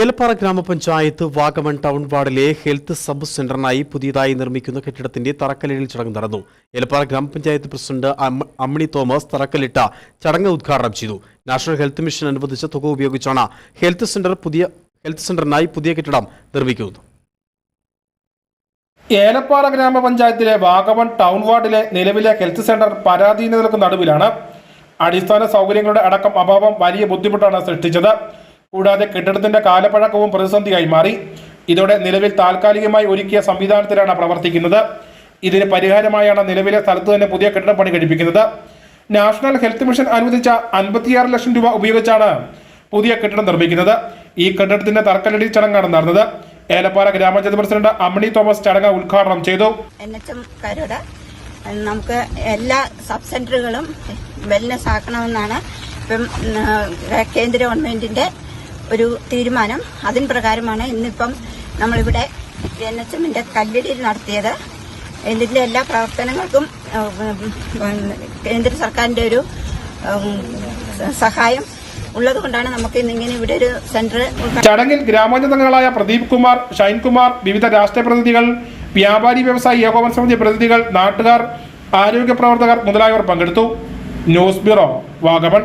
ഏലപ്പാറ ഗ്രാമപഞ്ചായത്ത് വാഗമൺ ടൗൺ വാർഡിലെ health sub സെന്ററിനായി പുതിയതായി നിർമ്മിക്കുന്ന കെട്ടിടത്തിന്റെ തറക്കല്ലിടൽ ചടങ്ങ് നടന്നു. ഏലപ്പാറ ഗ്രാമപഞ്ചായത്ത് പ്രസിഡന്റ് അമ്മ- അമ്മിണി തോമസ് തറക്കല്ലിട്ട ചടങ്ങ് ഉദ്ഘാടനം ചെയ്തു. നാഷണൽ ഹെൽത്ത് മിഷൻ അനുവദിച്ച തുക ഉപയോഗിച്ചാണ് ഹെൽത്ത് സെന്റർ പുതിയ ഹെൽത്ത് സെന്ററിനായി പുതിയ കെട്ടിടം നിർമ്മിക്കുന്നത്. ഏലപ്പാറ ഗ്രാമപഞ്ചായത്തിലെ വാഗമൺ ടൗൺ വാർഡിലെ നിലവിലെ ഹെൽത്ത് സെന്റർ പരാധീനതകൾക്ക് നടുവിലാണ് അടിസ്ഥാന സൗകര്യങ്ങളുടെ അടക്കം അഭാവം വലിയ ബുദ്ധിമുട്ടാണ് സൃഷ്ടിച്ചത്. കൂടാതെ കെട്ടിടത്തിന്റെ കാലപ്പഴക്കവും പ്രതിസന്ധിയായി മാറി. ഇതോടെ നിലവിൽ താൽക്കാലികമായി ഒരുക്കിയ സംവിധാനത്തിലാണ് പ്രവർത്തിക്കുന്നത്. ഇതിന് പരിഹാരമായാണ് നിലവിലെ സ്ഥലത്ത് തന്നെ പുതിയ കെട്ടിടം പണി കഴിപ്പിക്കുന്നത്. നാഷണൽ ഹെൽത്ത് മിഷൻ അനുവദിച്ച അൻപത്തിയാറ് ലക്ഷം രൂപ ഉപയോഗിച്ചാണ് പുതിയ കെട്ടിടം നിർമ്മിക്കുന്നത്. ഈ കെട്ടിടത്തിന്റെ തറക്കല്ലടി ചടങ്ങാണ് നടന്നത്. ഏലപ്പാറ ഗ്രാമപഞ്ചായത്ത് പ്രസിഡന്റ് അമ്മിണി തോമസ് ചടങ്ങ് ഉദ്ഘാടനം ചെയ്തു. നമുക്ക് എല്ലാ സബ് സെന്ററുകളും വെൽനെസ് ആക്കണമെന്നാണ് ഇപ്പം കേന്ദ്ര ഗവൺമെന്റിന്റെ ഒരു തീരുമാനം. അതിന് പ്രകാരമാണ് ഇന്നിപ്പം നമ്മളിവിടെ എൻ എച്ച് എമ്മിന്റെ കല്ലിടിയിൽ നടത്തിയത്. ഇതിന്റെ എല്ലാ പ്രവർത്തനങ്ങൾക്കും കേന്ദ്ര സർക്കാരിന്റെ ഒരു സഹായം ഉള്ളതുകൊണ്ടാണ് നമുക്ക് ഇന്നിങ്ങനെ ഇവിടെ ഒരു സെന്റർ ചടങ്ങിൽ ഗ്രാമപഞ്ചായത്തുകളായ പ്രദീപ് കുമാർ ഷൈൻകുമാർ വിവിധ രാഷ്ട്രീയ പ്രതിനിധികൾ വ്യാപാരി വ്യവസായി ഏകോപന സമിതി പ്രതിനിധികൾ നാട്ടുകാർ ആരോഗ്യ പ്രവർത്തകർ മുതലായവർ പങ്കെടുത്തു. News bureau Vagamon.